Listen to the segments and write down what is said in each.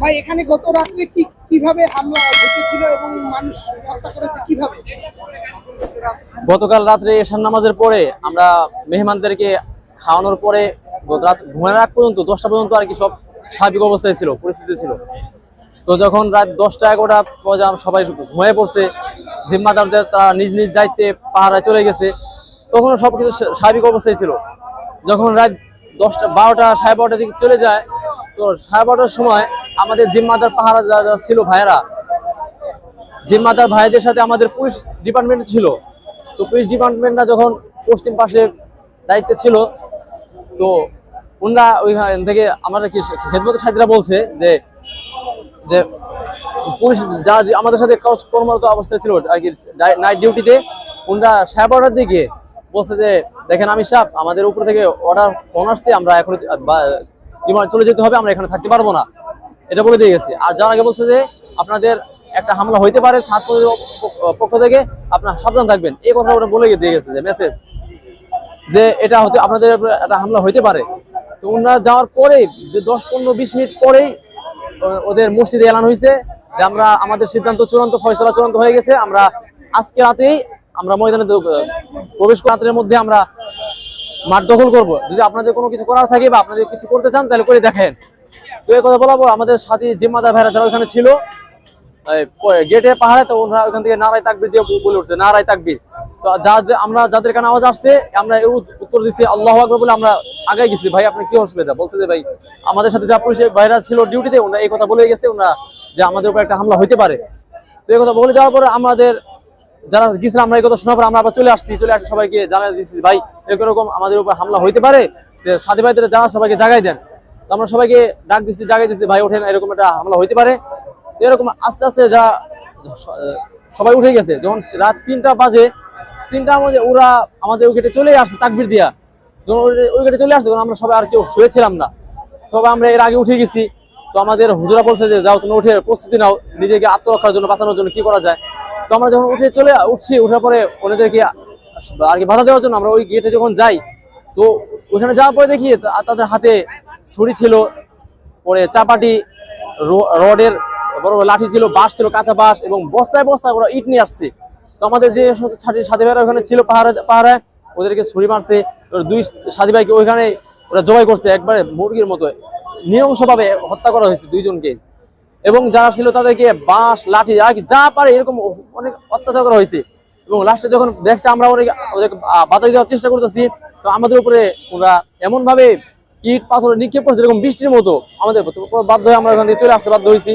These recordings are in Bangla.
ভাই, এখানে গত রাত্রে কি কীভাবে হামলা ঘটেছিল এবং মানুষ হত্যা করেছে কীভাবে? গতকাল রাত্রে এশার নামাজের পরে আমরা মেহমানদেরকে খাওয়ানোর পরে গত রাত ঘুমানোর আগ পর্যন্ত, দশটা পর্যন্ত আর কি সব স্বাভাবিক অবস্থায় ছিল, পরিস্থিতি ছিল। তো যখন রাত দশটা এগারোটা পর্যন্ত সবাই ঘুমিয়ে পড়ছে, জিম্মাদারদের তারা নিজ নিজ দায়িত্বে পাহারায় চলে গেছে তখন সব কিছু স্বাভাবিক অবস্থায় ছিল। যখন রাত দশটা, বারোটা, সাড়ে বারোটার দিকে চলে যায় তো সাড়ে বারোটার সময় আমাদের জিম্মাদার পাহারা যারা ছিল ভাইয়েরা, জিম্মাদার ভাইদের সাথে আমাদের পুলিশ ডিপার্টমেন্ট ছিল। তো পুলিশ ডিপার্টমেন্টরা যখন পশ্চিম পাশে দায়িত্বে ছিল, তো ওনারা ওইখান থেকে আমাদের কি খেদমত সাথীরা বলছে যে যে পুলিশ যা আমাদের সাথে কর্মরত অবস্থায় ছিল আর কি নাইট ডিউটিতে ওনারা সাড়ে বারোটার দিকে বলছে যে, দেখেন আমি সাহেব আমাদের উপর থেকে অর্ডার ফোন আসছে, আমরা এখন বিমান চলে যেতে হবে, আমরা এখানে থাকতে পারব না। এটা বলে দিয়ে গেছে। আর যার আগে বলছে যে আপনাদের একটা হামলা হইতে পারে ছাত্রদের পক্ষ- থেকে, আপনার সাবধান থাকবেন। এই কথা ওরা বলে দিয়ে গেছে যে মেসেজ যে এটা হতে আপনাদের একটা হামলা হইতে পারে। তো ওনারা যাওয়ার পরে দশ, পনেরো, বিশ মিনিট পরেই ওদের মসজিদে এলান হয়েছে যে আমরা, আমাদের সিদ্ধান্ত চূড়ান্ত, ফয়সলা চূড়ান্ত হয়ে গেছে। আমরা আজকে রাতেই আমরা ময়দানে প্রবেশ রাতের মধ্যে আমরা মাঠ দখল করব। যদি আপনাদের কোনো কিছু করার থাকে বা আপনাদের কিছু করতে চান, তাহলে করে দেখেন। তো এই কথা পর আমাদের সাথে জিম্মাদার ভাইরা যারা ওখানে ছিল গেটে পাহাড়ে, তো ওনারা ওখান থেকে নারায় তাকবির দিয়ে বলে উঠছে, নারায় তাকবির। তো যাদের, আমরা যাদের কানে আওয়াজ আসছে, আমরা এর উত্তর দিচ্ছি, আল্লাহ আকবর বলে আমরা আগে গেছি। ভাই, আপনার কি অসুবিধা? বলছে যে, ভাই, আমাদের সাথে যা পুলিশের ভাইরা ছিল ডিউটিতে ওনারা এই কথা বলে গেছে, ওনারা যে আমাদের উপর একটা হামলা হইতে পারে। তো এই কথা বলে যাওয়ার পরে আমাদের যারা গেছিলাম আমরা এই কথা শোনার পর আমরা আবার চলে আসছি, চলে আসে সবাইকে জানাই দিচ্ছি ভাই, এরকম আমাদের উপর হামলা হইতে পারে? সাথী ভাইদের জানা সবাইকে জাগাই দেন। আমরা সবাইকে ডাক দিচ্ছি জাগাই দিচ্ছি ভাই, ওঠেন, এরকম একটা হামলা হইতে পারে? এরকম আস্তে আস্তে যা সবাই উঠে গেছে। যখন রাত তিনটা বাজে তিনটা মধ্যে ওরা আমাদের ওই গেটে চলে আসছে, তাকবির দিয়া। যখন গেটে চলে আসছে, তখন আমরা সবাই আর কেউ শুয়েছিলাম না। সবাই আমরা এর আগে উঠে গেছি। তো আমাদের হুজুরা বলছে যে, যাও, তুমি উঠে প্রস্তুতি নাও, নিজেকে আত্মরক্ষার জন্য, বাঁচানোর জন্য কি করা যায়? তো আমরা যখন উঠে চলে উঠছি ওঠার পরে ওনাদেরকে আর কি বাধা দেওয়ার জন্য আমরা ওই গেটে যখন যাই, তো ওখানে যাওয়ার পরে দেখি তাদের হাতে ছুরি ছিল, পরে চাপাটি রডের বড় লাঠি ছিল, বাঁশ ছিল, কাঁচা বাঁশ এবং বস্তায় বস্তায় ওরা ইট নিয়ে আসছে। তো আমাদের যে সাথী- ভাইরা ওখানে ছিল পাহাড়ে পাহাড়ে, ওদেরকে ছুরি মারছে দুই সাথী ভাইকে ওইখানে ওরা জবাই করছে, একবারে মুরগির মতো। নৃশংসভাবে হত্যা করা হয়েছে দুইজনকে। এবং যারা ছিল তাদেরকে বাঁশ, লাঠি যা পারে এরকম অনেক অত্যাচার করা হয়েছে। এবং লাস্টে যখন দেখছে আমরা অনেক বাধা দেওয়ার চেষ্টা করতেছি, তো আমাদের উপরে ওরা এমন ভাবে ইট, পাথর নিক্ষেপ করছে এরকম বৃষ্টির মতো। আমাদের বাধ্য হয়ে আমরা এখান থেকে চলে আসতে বাধ্য হয়েছি।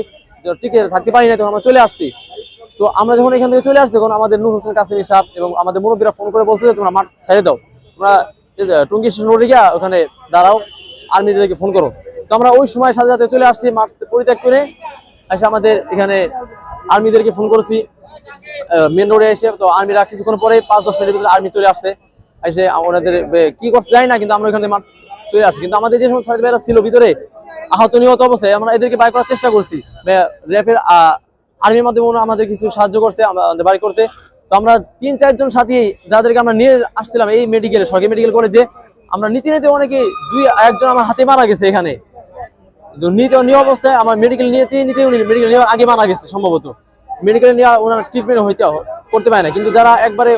টিকে থাকতে পারি না তখন আমরা চলে আসছি। তো আমরা যখন এখান থেকে চলে আসছি, তখন আমাদের নূর হোসেন কাসিমি সাহেব এবং আমাদের মুরব্বীরা ফোন করে বলছে তোমরা মাঠ ছেড়ে দাও। তোমরা টুঙ্গি স্টেশন রোডে গিয়া ওখানে দাঁড়াও আর্মিদেরকে ফোন করো। তো আমরা ওই সময় সাথে সাথে চলে আসছি মাঠ পরিত্যাগ করে। এসে আমাদের এখানে আর্মিদেরকে ফোন করেছি মেন রোডে এসে, তো আর্মিরা কিছুক্ষণ পরে পাঁচ, দশ মিনিটের ভিতরে আর্মি চলে আসছে। এসে ওনাদের কি করতে যাই না, কিন্তু আমরা ওখানে চলে আসছি। কিন্তু আমাদের যে সমস্ত সাথী ভাইরা ছিল ভিতরে, আহত, নিহত অবস্থায়, আমরা এদেরকে বাই করার চেষ্টা করছি। র্যাপের আর্মির মাধ্যমে ওরা আমাদের কিছু সাহায্য করছে আমাদের বাড়ি করতে। তো আমরা তিন চারজন সাথী যাদেরকে আমরা নিয়ে আসছিলাম এই মেডিকেলে সরকারি মেডিকেল কলেজে আমরা নীতি নিতে অনেকে দুই, একজন আমার হাতে মারা গেছে এখানে। তো নিতে নিয়ে অবস্থায় আমার মেডিকেল নিতে উনি মেডিকেল নেওয়ার আগে মারা গেছে সম্ভবত। মেডিকেল ওনার ট্রিটমেন্ট হইতে করতে পারে না কিন্তু যারা একবারে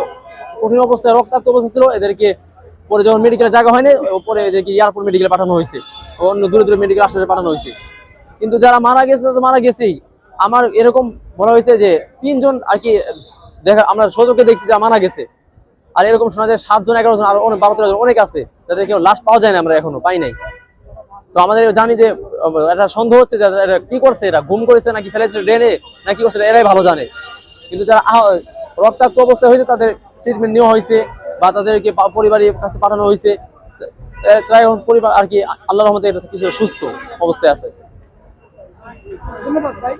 কঠিন অবস্থায় রক্তাক্ত অবস্থা ছিল, এদেরকে পরে যখন মেডিকেলে জায়গা হয়নি, পরে এদেরকে এয়ারপোর্ট মেডিকেলে পাঠানো হয়েছে অন্য দূরে দূরে মেডিকেল পাঠানো হয়েছে। কিন্তু যারা মারা গেছে, তারা মারা গেছেই। আমার এরকম বলা হয়েছে যে তিনজন আর কি দেখা আমরা সচকে দেখছি যে মারা গেছে। আর এরকম শোনা যায় সাতজন, এগারো জন, আর অনেক, বারো জন অনেক আছে, যাদের কেউ লাশ পাওয়া যায় না আমরা এখনও, পাই নাই। তো আমাদের জানি যে একটা সন্দেহ হচ্ছে যে কি করছে এটা ঘুম করেছে নাকি ফেলেছে ড্রেনে না কি করছে এরাই ভালো জানে। কিন্তু যারা রক্তাক্ত অবস্থায় হয়েছে তাদের ট্রিটমেন্ট নেওয়া হয়েছে বা তাদেরকে পরিবারের কাছে পাঠানো হয়েছে। তাই পরিবার আর কি আল্লাহ রহমতে এটা কিছু সুস্থ অবস্থায় আছে। ধন্যবাদ ভাই।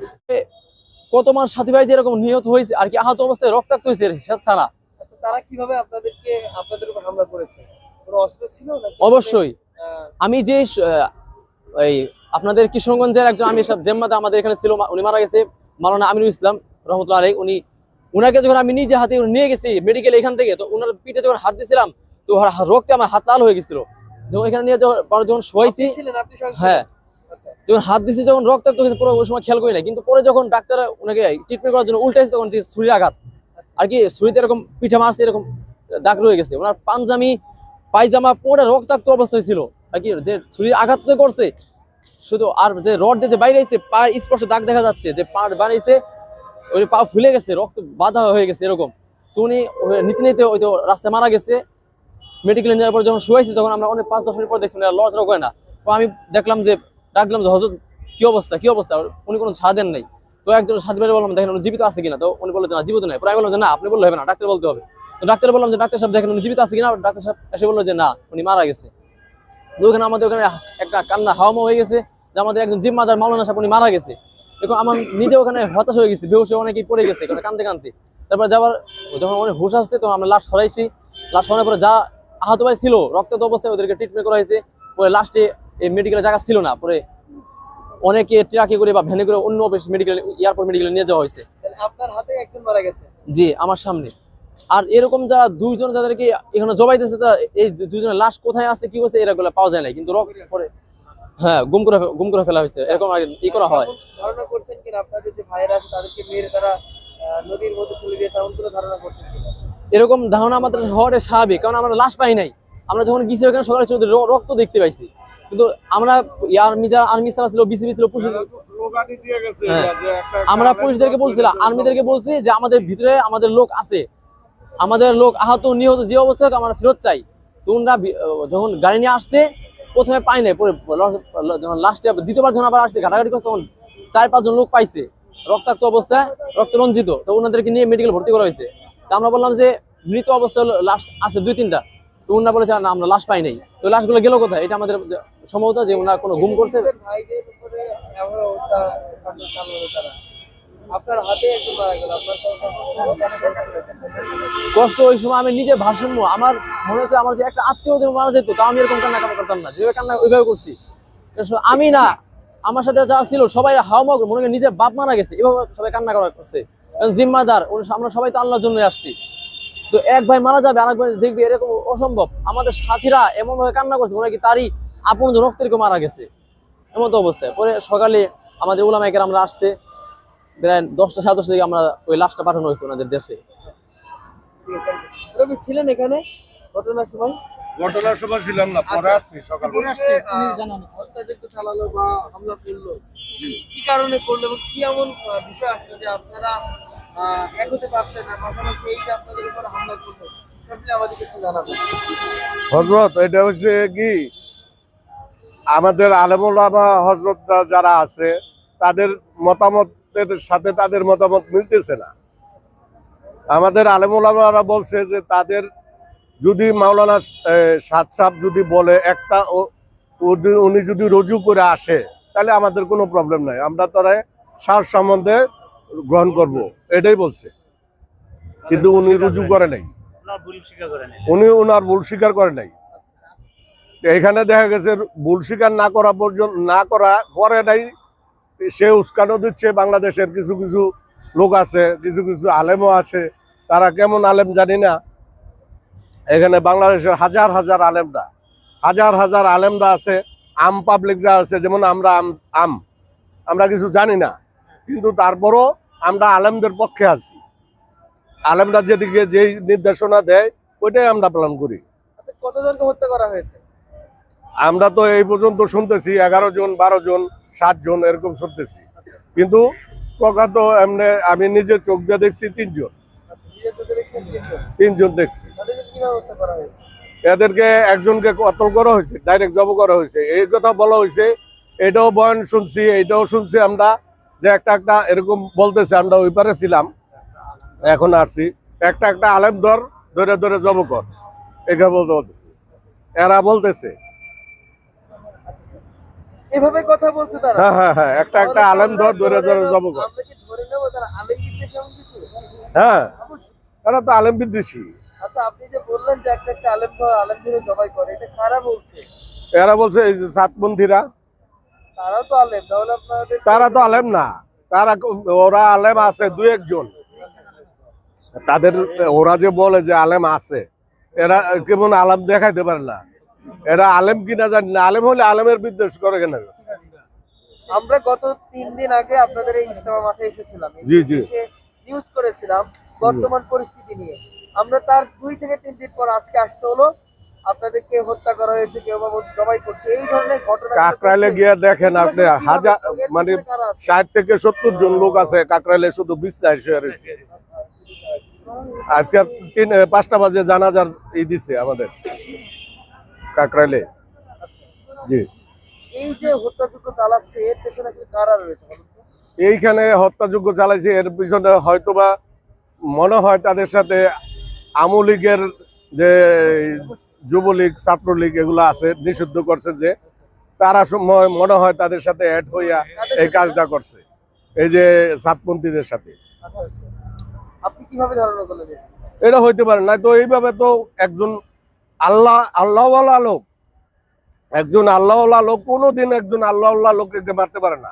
কত মানুষ সাথী ভাই যেরকম নিহত হয়েছে আর কি আহত অবস্থায় রক্তাক্ত হয়েছে হিসাব ছাড়া। আচ্ছা তারা কীভাবে আপনাদেরকে আপনাদের উপর হামলা করেছে? অবশ্যই। আহ, আমি যে এই আপনাদের কিশোরগঞ্জের একজন আমি সব জেম্মাদা আমাদের এখানে ছিল উনি মারা গেছে মালানা আমিনুল ইসলাম রহমতুল্লাহ আলাই উনি উনাকে যখন আমি নিজে হাতে নিয়ে গেছি মেডিকেল এখান থেকে তো উনার পিঠে যখন হাত দিয়েছিলাম তো রক্তে আমার হাত লাল হয়ে গেছিল। যখন এখানে নিয়ে যখন যখন শোয়াইছি হ্যাঁ। আচ্ছা। যখন হাত দিছে যখন রক্তাক্ত হয়েছে পুরো ওই সময় খেয়াল করি না কিন্তু পরে যখন ডাক্তার ওনাকে ট্রিটমেন্ট করার জন্য উল্টাইছে তখন ছুরির আঘাত। আর কি ছুরিতে এরকম পিঠে মারছে এরকম দাগ রয়ে গেছে। ওনার পাঞ্জামি পায়জামা পরে রক্তাক্ত অবস্থায় ছিল। আর যে ছুরির আঘাত করছে, শুধু আর যে রড যে বাইরে এসে পা স্পর্শ দাগ দেখা যাচ্ছে, যে পা বানাইছে, ওই পা ফুলে গেছে, রক্ত বাধা হয়ে গেছে, এরকম। তো উনি নিতে নিতে ওই তো রাস্তায় মারা গেছে। মেডিকেল যাওয়ার পর যখন শুয়েছি তখন আমরা অনেক পাঁচ দশ মিনিট পর দেখছি লড়াচড়া করে না। তো আমি দেখলাম যে, ডাকলাম যে হজরত কি অবস্থা কি অবস্থা? উনি কোনো সাড়া দেন নাই। তো একজন সাথে বললাম, দেখেন, উনি জীবিত আছে কিনা? তো উনি বললেন যে, না, জীবিত নাই। পরে আমি বললাম যে, না, আপনি বললে হবে না ডাক্তার বলতে হবে। তো ডাক্তার বললাম যে, ডাক্তার সাহেব, দেখেন, উনি জীবিত আছে কিনা? ডাক্তার সাহেব এসে বলল যে, না, উনি মারা গেছে। ওখানে আমাদের ওখানে একটা কান্না হাওয়ামা হয়ে গেছে যে আমাদের একজন জিম্মাদার মাওলানা সাহেব উনি মারা গেছে। দেখো আমার নিজে ওখানে হতাশ হয়ে গেছি বেহুশ অনেকেই পড়ে গেছে ওখানে কানতে কানতে। তারপর যাবার যখন অনেক হুশ আসছে তখন আমরা লাশ সরাইছি। লাশ সরানোর পরে যা আহত ভাই ছিল রক্তাক্ত অবস্থায় ওদেরকে ট্রিটমেন্ট করা হয়েছে। পরে লাস্টে এই মেডিকেলের জায়গা ছিল না পরে অনেকে ট্রাকে করে বা ভ্যানে করে অন্য মেডিকেল এয়ারপোর্ট মেডিকেলে নিয়ে যাওয়া হয়েছে। আপনার হাতে একজন মারা গেছে? জি আমার সামনে। আর এরকম যারা দুইজন যাদেরকে এখানে জবাইতেছে তা এই দুইজনের লাশ কোথায় আছে কি হয়েছে এরাগুলো পাওয়া যায় না কিন্তু রক পরে হ্যাঁ গুম করে গুম করে ফেলা হয়েছে। এরকম আর ই করা হয়। ধারণা করছেন কিনা? আপনাদের যে ভাইয়েরা আছে তাদেরকে মেরে তারা নদীর মধ্যে ফেলে দিয়েছে এমন কোনো ধারণা করছেন কিনা? এরকম ধারণা আমাদের হওয়াটা স্বাভাবিক কারণ আমরা লাশ পাই নাই। আমরা যখন গেছি ওখানে সকালে ছিল রক্ত দেখতে পাইছি। কিন্তু আমরা আর্মি যারা আর্মি ছাড়া ছিল বিসিবি ছিল পুলিশ হ্যাঁ। আমরা পুলিশদেরকে বলছিলাম আর্মিদেরকে বলছি যে আমাদের ভিতরে আমাদের লোক আছে। আমাদের লোক আহত নিহত যে অবস্থা আমরা ফেরত চাই। তো ওনারা বি- আহ, যখন গাড়ি নিয়ে আসছে প্রথমে পাই নাই পরে যখন লাস্টে দ্বিতীয়বার যখন আবার আসছে ঘাটাঘাটি করছে তখন চার পাঁচজন লোক পাইছে। রক্তাক্ত অবস্থায় রক্ত রঞ্জিত। তো ওনাদেরকে নিয়ে মেডিকেল ভর্তি করা হয়েছে। তা আমরা বললাম যে মৃত অবস্থায় লাশ আছে দুই তিনটা। তো ওনারা বলেছে না আমরা লাশ পাই নাই। তো লাশগুলো গেল কোথায়? এটা আমাদের সম্ভবত যে ওনারা কোনো গুম করছে। আপনার হাতে একজন মারা গেল তো কষ্ট ওই সময় আমি নিজে ভারসাম্য, আমার মনে হচ্ছে আমার যে একটা আত্মীয় মারা যেত তাও আমি এরকম কান্না কান্না করতাম না, যেভাবে কান্না ওইভাবে করছি। আমি না, আমার সাথে যারা ছিল, সবাই হাওয়া মনে হয় নিজের বাপ মারা গেছে, এভাবে সবাই কান্না করা করছে। জিম্মাদার আমরা সবাই তো আল্লাহর জন্য আসছি। তো এক ভাই মারা যাবে, আরেক ভাই দেখবে এরকম অসম্ভব। আমাদের সাথীরা এমন ভাবে কান্না করছে, মনে হয় কি তারই আপন রক্তের কেউ মারা গেছে। এমন তো অবস্থায়। পরে সকালে আমাদের ওলামাইকের আমরা আসছে প্রায় দশটা সাড়ে দশটা দিকে আমরা ওই লাশটা পাঠানো হয়েছে ওনাদের দেশে। ঠিক আছে রবি ছিলেন এখানে? ঘটনার সময়? ঘটনার সময় ছিলাম না পরে আসছি সকাল হত্যাযজ্ঞ চালালো বা হামলা করল। কি কারণে করল এবং কি এমন বিষয় আসলো যে আপনারা এক হতে পারছেন না? পাশাপাশি এই যে আপনাদের উপর হামলা করল সবগুলো আমাদেরকে একটু জানাবেন। হজরত এটা হচ্ছে কি? আমাদের আলেমুলামা হজরত যারা আছে তাদের মতামতের সাথে তাদের মতামত মিলতেছে না। আমাদের আলেমুলামারা বলছে যে তাদের যদি মাওলানা সাত সাহ যদি বলে একটা উনি যদি রজু করে আসে তাহলে আমাদের কোনো প্রবলেম নাই। আমরা তারা সার সম্বন্ধে গ্রহণ করব এটাই বলছে। কিন্তু উনি রুজু করে নাই। উনি ওনার ভুল স্বীকার করে নাই। এখানে দেখা গেছে ভুল স্বীকার না করা পর্যন্ত না করা করে নাই। সে উস্কানো দিচ্ছে বাংলাদেশের কিছু কিছু লোক আছে কিছু কিছু আলেমও আছে। তারা কেমন আলেম জানি না। এখানে বাংলাদেশের হাজার হাজার আলেমরা হাজার হাজার আলেমরা আছে আম পাবলিকরা আছে যেমন আমরা আম আম। আমরা কিছু জানি না কিন্তু তারপরও আমরা আলেমদের পক্ষে আছি। আলেমরা যেদিকে যেই নির্দেশনা দেয় ওইটাই আমরা পালন করি। আচ্ছা কতজনকে হত্যা করা হয়েছে? আমরা তো এই পর্যন্ত শুনতেছি এগারো জন বারো জন সাত জন এরকম শুনতেছি। কিন্তু প্রকাত এমনি আমি নিজে চোখ দিয়ে দেখছি তিনজন। তিনজন। দেখছি। এদেরকে একজনকে কতল করা হয়েছে, ডাইরেক্ট জব করা হয়েছে। এই কথা বলা হয়েছে, এটাও বয়ন শুনছি এইটাও শুনছি আমরা, যে একটা একটা এরকম বলতেছে, আমরা ওই পারে ছিলাম, এখন আসছি। একটা একটা আলেম ধর ধরে ধরে জব কর এখানে বলতে বলতেছে। এরা বলতেছে এভাবে কথা বলছে তারা। হ্যাঁ হ্যাঁ হ্যাঁ একটা একটা আলেম ধর ধরে ধরে জব আমরা কি ধরে নেব? তারা আলেম বিদ্বেষ এমন কিছু? হ্যাঁ এরা তো আলেম বিদ্বেষী। আচ্ছা আপনি যে বললেন যে একটা একটা আলেম ধর আলেম ধরে জবাই করে এটা খারাপ বলছে? এরা বলছে এই যে সাতপন্থীরা তারাও তো আলেম তাহলে আপনাদের তারা তো আলেম না। তারা ওরা আলেম আছে দু একজন। তাদের ওরা যে বলে যে আলেম আছে এরা কেমন আলেম দেখাইতে পারে না। এরা আলেম কিনা জানি না আলেম হলে আলেমের বিদ্বেষ করে কেন? আমরা গত তিন দিন আগে আপনাদের এই ইস্তেমা মাঠে এসেছিলাম। জি, জি। নিউজ করেছিলাম বর্তমান পরিস্থিতি নিয়ে। আমরা তার দুই থেকে তিন দিন পর আজকে আসতে হলো। আপনাদেরকে হত্যা করা হয়েছে কেউ বা বলছে জবাই করছে। এই ধরনের ঘটনা কাকরাইলে গিয়ে দেখেন আপনি হাজার মানে ষাট থেকে সত্তর জন লোক আছে কাকরাইলে শুধু বিছনায় শুয়ে রয়েছে। আজকে তিন পাঁচটা বাজে জানাজার ই দিছে আমাদের। কাকরাইলে। জি। এই যে হত্যাযজ্ঞ চালাচ্ছে এর পেছনে আসলে কারা রয়েছে এইখানে হত্যাযোগ্য চালাইছে এর পিছনে হয়তোবা মনে হয় তাদের সাথে আমলীগের যে যুবলীগ ছাত্রলীগ এগুলো আছে নিষিদ্ধ করছে যে তারা সময় মনে হয় তাদের সাথে অ্যাড হইয়া এই কাজটা করছে। এই যে সাতপন্থীদের সাথে। আচ্ছা, আচ্ছা। আপনি কীভাবে ধারণা করলেন এটা? এটা হইতে পারে না তো এইভাবে তো একজন আল্লাহ আল্লাহওয়ালা লোক। একজন আল্লাহওয়ালা লোক কোনোদিন একজন আল্লাহওয়ালা লোককে মারতে পারে না।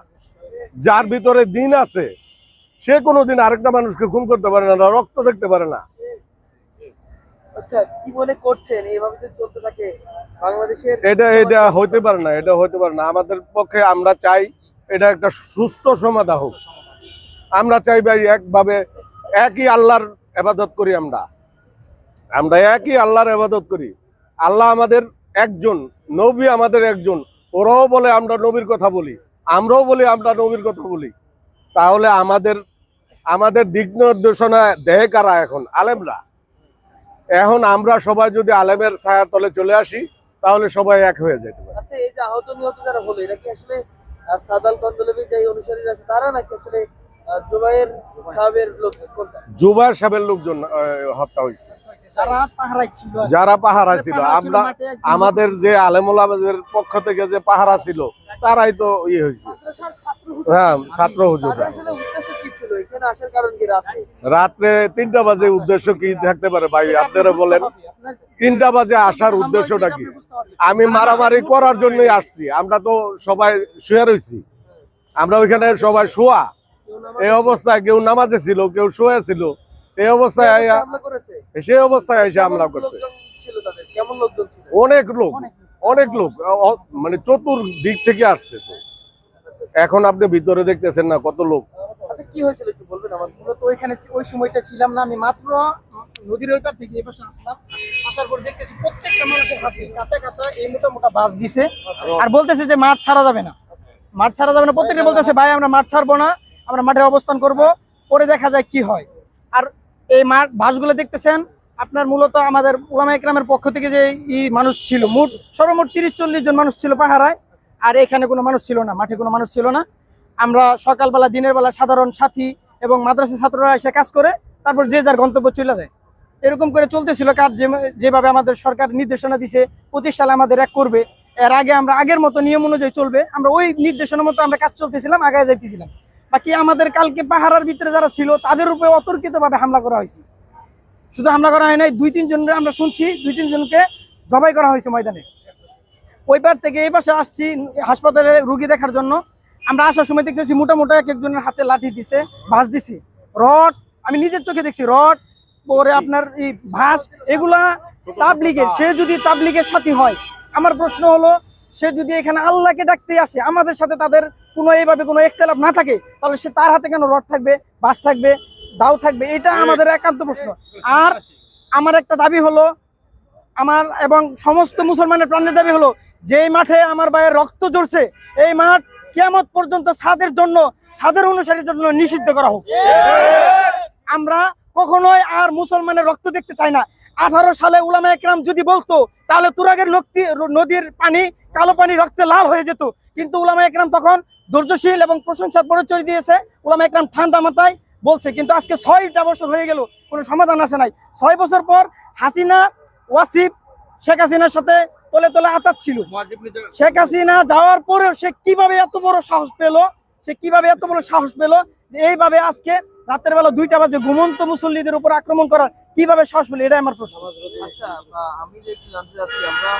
যার ভিতরে দিন আছে সে কোনোদিন আরেকটা মানুষকে খুন করতে পারে না রক্ত দেখতে পারে না। আচ্ছা কি মনে করছেন? এইভাবে চলতে থাকে বাংলাদেশের এটা এটা হইতে পারে না এটা হইতে পারে না। আমাদের পক্ষে আমরা চাই এটা একটা সুষ্ঠু সমাধান হোক। আমরা চাই ভাই একভাবে একই আল্লাহর এবাদত করি আমরা। আমরা একই আল্লাহর এবাদত করি। আল্লাহ আমাদের একজন নবী আমাদের একজন। ওরাও বলে আমরা নবীর কথা বলি আমরাও বলি আমরা নবীর কথা বলি। তাহলে আমাদের আমাদের দিক নির্দেশনা দেয় কারা এখন? আলেমরা। এখন আমরা সবাই যদি আলেমের ছায়া তলে চলে আসি তাহলে সবাই এক হয়ে যেতে পারে। আচ্ছা এই যে আহত নিহত যারা হলো এটা কি আসলে সাদাল কন্দলবি যে অনুসারীরা আছে তারা নাকি আসলে আহ, জুবাইয়ের সাহেবের লোকজন জুবাইর সাহেবের লোকজন হত্যা হয়েছে। যারা পাহারা ছিল আমরা আমাদের যে আলেমুলাদের পক্ষ থেকে যে পাহারা ছিল তারাই তো ইয়ে হয়েছে। হ্যাঁ ছাত্র হুজুর। রাতে? রাত্রে তিনটা বাজে উদ্দেশ্য কি থাকতে পারে? ভাই আপনারা বলেন তিনটা বাজে আসার উদ্দেশ্যটা কি? আমি মারামারি করার জন্যই আসছি আমরা তো সবাই শুয়ে রয়েছি আমরা ওইখানে সবাই শোয়া। এই অবস্থায় কেউ নামাজে ছিল কেউ শুয়ে ছিল। এই অবস্থায় আইয়া হামলা সেই অবস্থায় এসে হামলা করছে। লোকজন ছিল তাদের? কেমন লোকজন ছিল? অনেক লোক অনেক লোক। মানে চতুর দিক থেকে আসছে তো। এখন আপনি ভিতরে দেখতেছেন না কত লোক। আচ্ছা কি হয়েছিল একটু বলবেন আমার মূলত ওইখানে ওই সময়টা ছিলাম না আমি মাত্র নদীর ওই পার থেকে এই পাশে আসলাম। আসার পর দেখতেছি প্রত্যেকটা মানুষের হাতে কাঁচা কাঁচা এই মোটা মোটা বাস দিছে। আর বলতেছে যে মাঠ ছাড়া যাবে না। মাঠ ছাড়া যাবে না। প্রত্যেকটা বলতেছে ভাই আমরা মাঠ ছাড়বো না। আমরা মাঠে অবস্থান করব। পরে দেখা যায় কি হয়। আর এই মাঠ বাসগুলো দেখতেছেন? আপনার মূলত আমাদের উলামা একরামের পক্ষ থেকে যে ই মানুষ ছিল, মোট সর্বমোট তিরিশ চল্লিশ জন মানুষ ছিল পাহারায়, আর এখানে কোনো মানুষ ছিল না, মাঠে কোনো মানুষ ছিল না। আমরা সকালবেলা, দিনের বেলা সাধারণ সাথী এবং মাদ্রাসা ছাত্ররা এসে কাজ করে, তারপর যে যার গন্তব্য চলে যায়। এরকম করে চলতেছিল কার যেভাবে আমাদের সরকার নির্দেশনা দিছে, পঁচিশ সালে আমাদের এক করবে। এর আগে আমরা আগের মতো নিয়ম অনুযায়ী চলবে, আমরা ওই নির্দেশনা মতো আমরা কাজ চলতেছিলাম আগে যাইতেছিলাম। বাকি আমাদের কালকে পাহারার ভিতরে যারা ছিল, তাদের উপরে অতর্কিতভাবে হামলা করা হয়েছে। শুধু হামলা করা হয় নাই, দুই তিনজনের আমরা শুনছি, দুই তিনজনকে জবাই করা হয়েছে ময়দানে। ওই পার থেকে এই পাশে আসছি হাসপাতালে রুগী দেখার জন্য। আমরা আসার সময় দেখতেছি মোটা মোটা এক একজনের হাতে লাঠি দিছে, ভাঁজ দিছে। রড, আমি নিজের চোখে দেখছি, রড, পরে আপনার এই ভাঁজ, এগুলা তাবলিগের। সে যদি তাবলিগের সাথী হয়, আমার প্রশ্ন হলো সে যদি এখানে আল্লাহকে ডাকতে আসে আমাদের সাথে তাদের কোনো এইভাবে কোনো একতলাপ না থাকে তাহলে সে তার হাতে কেন রড থাকবে বাস থাকবে দাও থাকবে? এটা আমাদের একান্ত প্রশ্ন। আর আমার একটা দাবি হলো আমার এবং সমস্ত মুসলমানের প্রাণের দাবি হলো যেই মাঠে আমার ভাইয়ের রক্ত ঝরছে এই মাঠ কিয়ামত পর্যন্ত ছাদের জন্য ছাদের অনুসারীর জন্য নিষিদ্ধ করা হোক। আমরা কখনোই আর মুসলমানের রক্ত দেখতে চাই না। আঠারো সালে উলামা একরাম যদি বলতো তাহলে তুরাগের নক্তি- নদীর পানি কালো পানি রক্তে লাল হয়ে যেত। কিন্তু উলামা একরাম তখন ধৈর্যশীল এবং প্রশংসার পরিচয় দিয়েছে। উলামা একরাম ঠান্ডা মাথায় বলছে কিন্তু আজকে ছয়টা বছর হয়ে গেল কোনো সমাধান আসে নাই। ছয় বছর পর হাসিনা ওয়াসিফ শেখ হাসিনার সাথে তলে তলে আতাত ছিল। শেখ হাসিনা যাওয়ার পরেও সে কীভাবে এত বড় সাহস পেল? সে কীভাবে এত বড় সাহস পেল? যে এইভাবে আজকে রাতের বেলা দুইটা বাজে, ঘুমন্ত মুসল্লিদের উপর আক্রমণ করার কীভাবে সাহস পেলে? এটাই আমার প্রশ্ন। আচ্ছা আমি যে একটু জানতে চাচ্ছি, আমরা